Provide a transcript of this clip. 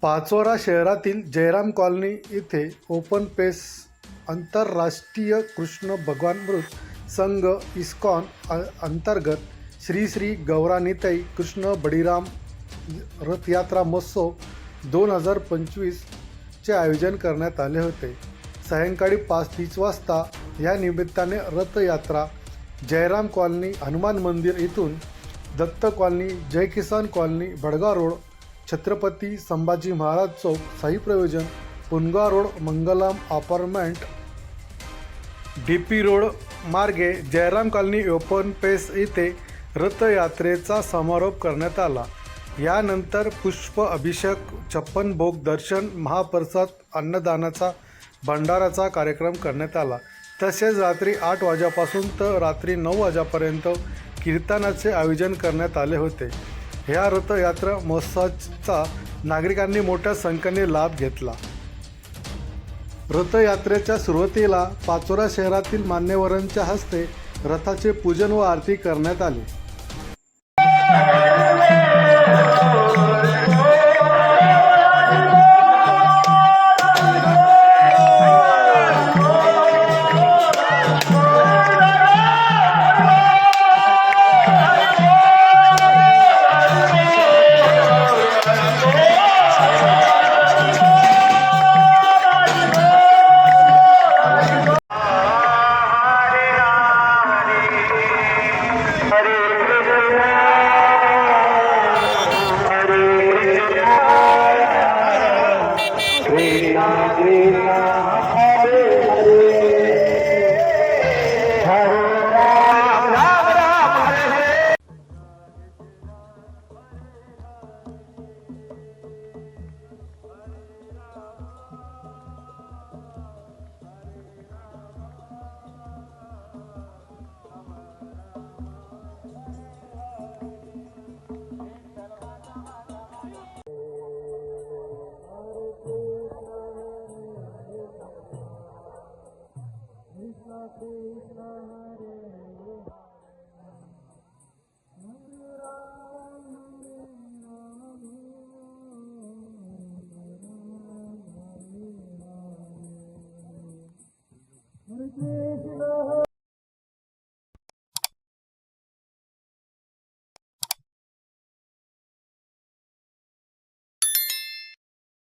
पाचोरा शहरातील जयराम कॉलनी येथे open space आंतरराष्ट्रीय कृष्ण भगवानमृत संघ इस्कॉन अ- अंतर्गत श्री श्री गौरानिताई कृष्ण बळीराम रथयात्रा महोत्सव दोन हजार पंचवीसचे आयोजन करण्यात आले होते. सायंकाळी पाच तीस वाजता या निमित्ताने रथयात्रा जयराम कॉलनी हनुमान मंदिर येथून Datta colony Jai Kisan colony Badgaon road Chhatrapati Sambhaji Maharaj चौक साई प्रयोजन पुनगा road Mangalam apartment. D P road मार्गे जयराम कॉलनी ओपन पेस येथे रथयात्रेचा समारोप करण्यात आला. यानंतर पुष्प अभिषेक छप्पन भोग दर्शन महाप्रसाद अन्नदानाचा भंडाराचा कार्यक्रम करण्यात आला. तसेच रात्री आठ वाजेपासून तर रात्री नऊ वाजेपर्यंत कीर्तनाचे आयोजन करण्यात आले होते. ह्या रथयात्रा महोत्सवाचा नागरिकांनी मोठ्या संख्येने लाभ घेतला. रथयात्रेच्या सुरुवातीला पाचोरा शहरातील मान्यवरांच्या हस्ते रथाचे पूजन व आरती करण्यात आली. Krishna Krishna Krishna